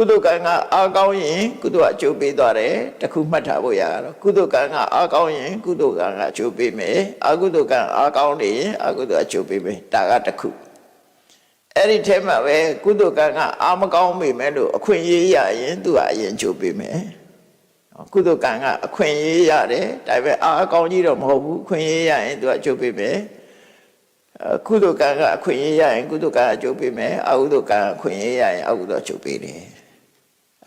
ကုသိုလ်ကံကအားကောင်းရင်ကုသိုလ်ကအကျိုးပေးသွားတယ်တခုမှတ်ထားဖို့ရတော့ကုသိုလ်ကံကအားကောင်းရင်ကုသိုလ်ကံကအကျိုးပေးမယ်အကုသိုလ်ကံအားကောင်းနေရင်အကုသိုလ်အကျိုးပေးမယ်ဒါကတခုအဲ့ဒီထဲမှာပဲကုသိုလ်ကံကအားမကောင်းမိမယ်လို့အခွင့်အရေးရရင်သူကအရင်အကျိုးပေးမယ်ကုသိုလ်ကံကအခွင့်အရေးရတယ်ဒါပေမဲ့အားအကောင်းကြီးတော့မဟုတ်ဘူးအခွင့်အရေးရရင်သူကအကျိုးပေးမယ်အကုသိုလ်ကံကအခွင့်အရေးရရင်ကုသိုလ်ကံအကျိုးပေးမယ်အကုသိုလ်ကံအခွင့်အရေးရရင်အကုသိုလ်အကျိုးပေးတယ်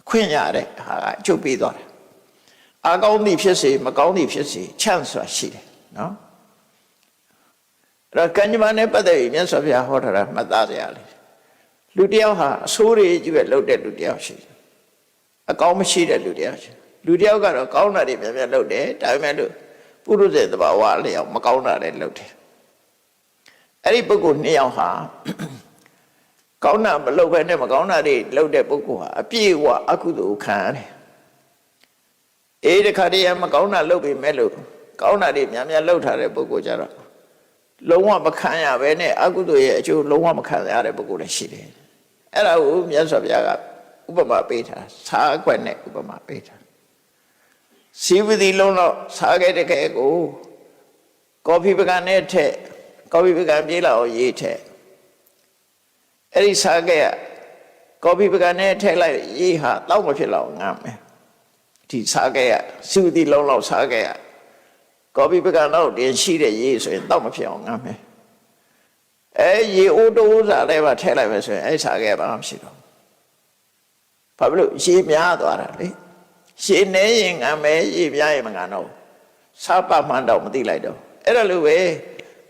အခွင့်ရတဲ့ဟာကအကျုပ်ပေးသွားတယ်အကောင်းသည်ဖြစ်စေမကောင်းသည်ဖြစ်စေချမ်းစွာရှိတယ်နော်အဲ့တော့ကံကြမ္မာနဲ့ပတ်သက်ပြီးမြတ်စွာဘုရားဟောထားတာမှတ်သားစရာလေလူတစ်ယောက်ဟာအဆိုးတွေကြီးပဲလုပ်တဲ့လူတစ်ယောက်ရှိတယ်အကောင်းမရှိတဲ့လူတစ်ယောက်ရှိတယ်လူတစ်ယောက်ကတော့ကောင်းတာတွေများများလုပ်တယ်ဒါပေမဲ့လို့ပုရုဇေတဘာဝလျောက်မကောင်းတာတွေလုပ်တယ်အဲ့ဒီပုဂ္ဂိုလ်နှစ်ယောက်ဟာ ကောင်းတာမလုပ်ဘဲနဲ့မကောင်းတာတွေလုပ်တဲ့ပုဂ္ဂိုလ်ဟာအပြည့်အဝအကုသိုလ်ခံရတယ်။အေးတခါတည်းမကောင်းတာလုပ်ပြီမဲ့လို့ကောင်းတာတွေများများလုပ်ထားတဲ့ပုဂ္ဂိုလ်ကြတော့လုံးဝမခံရဘဲနဲ့အကုသိုလ်ရဲ့အကျိုးလုံးဝမခံရတဲ့ပုဂ္ဂိုလ်လည်းရှိတယ်။အဲ့ဒါကိုမြတ်စွာဘုရားကဥပမာပေးထားစားခွက်နဲ့ဥပမာပေးထားစီဝတိလုံးတော့စားခဲ့တဲ့ခဲကိုကော်ဖီပကံနဲ့ထက်ကော်ဖီပကံပြေးလာအောင်ရေးထက် အဲ့ဒီစားခဲ့ရကော်ဖီပကံနဲ့ထည့်လိုက်ရေးဟာတောက်မဖြစ်တော့ငမ်းမယ်ဒီစားခဲ့ရစုသီလုံးလောက်စားခဲ့ရကော်ဖီပကံတော့တင်ရှိတဲ့ရေးဆိုရင်တောက်မဖြစ်အောင်ငမ်းမယ်အဲရေအိုးတိုးစားလည်းပါထည့်လိုက်မယ်ဆိုရင်အဲ့စားခဲ့ဘာမှမရှိတော့ဘာဖြစ်လို့ရေများသွားတာလေရေနေရင်ငမ်းမယ်ရေပြားရင်မငမ်းတော့စားပါမှန်းတော့မသိလိုက်တော့အဲ့ဒါလိုပဲ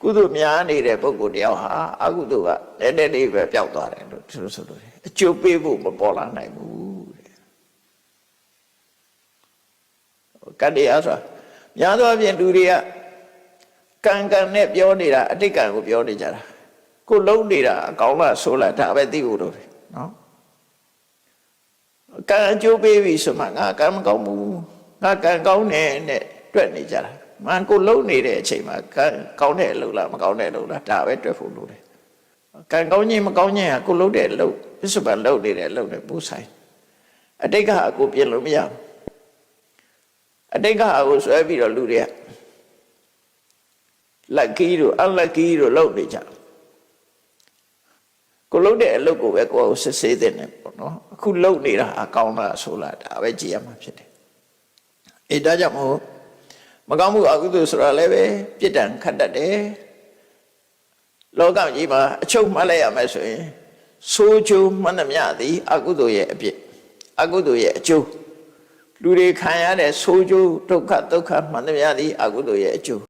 ကုသိုလ်များနေတဲ့ပုဂ္ဂိုလ်တယောက်ဟာအကုသိုလ်ကနည်းနည်းလေးပဲပျောက်သွားတယ်လို့သူတို့ဆိုလို့တယ်အကျိုးပေးဖို့မပေါ်လာနိုင်ဘူးတဲ့ကတ္တရားဆိုတာများသောအားဖြင့်လူတွေကကံကံနဲ့ပြောနေတာအတိတ်ကံကိုပြောနေကြတာကိုလုံးနေတာအကောင်းလားဆိုးလားဒါပဲသိဖို့လို့တယ်နော်ကံအကျိုးပေးပြီဆိုမှငါကံမကောင်းဘူးငါကံကောင်းတယ်နဲ့ တွက်နေကြတာမန်ကိုလုံးနေတဲ့အချိန်မှာကံကောင်းတဲ့အလုပ်လားမကောင်းတဲ့အလုပ်လားဒါပဲတွက်ဖို့လို့တယ်ကံကောင်းခြင်းမကောင်းခြင်းကကိုလုံးတဲ့အလုပ်ပစ္စုပန်လုပ်နေတဲ့အလုပ်နဲ့ပူဆိုင်အတိတ်ကကိုပြင်လို့မရဘူးအတိတ်ကကိုဆွဲပြီးတော့လူတွေကလက်ကီးတို့အလက်ကီးတို့လုပ်နေကြတယ်ကိုလုံးတဲ့အလုပ်ကိုပဲကိုယ်ကိုစစ်ဆေးတဲ့နေပေါ့နော်အခုလုပ်နေတာအကောင်းလားဆိုလားဒါပဲကြည့်ရမှာဖြစ်တယ်အဲဒါကြောင့်မို့ မကောင်းမှုအကုသိုလ်ဆိုတာလည်းပဲပြစ်ဒဏ်ခတ်တတ်တယ်လောကကြီးမှာအချုပ်မှတ်လိုက်ရမယ်ဆိုရင်ဆိုးကျိုးမှန်သမျှသည်အကုသိုလ်ရဲ့အပြစ်အကုသိုလ်ရဲ့အကျိုးလူတွေခံရတဲ့ဆိုးကျိုးဒုက္ခဒုက္ခမှန်သမျှသည်အကုသိုလ်ရဲ့အကျိုး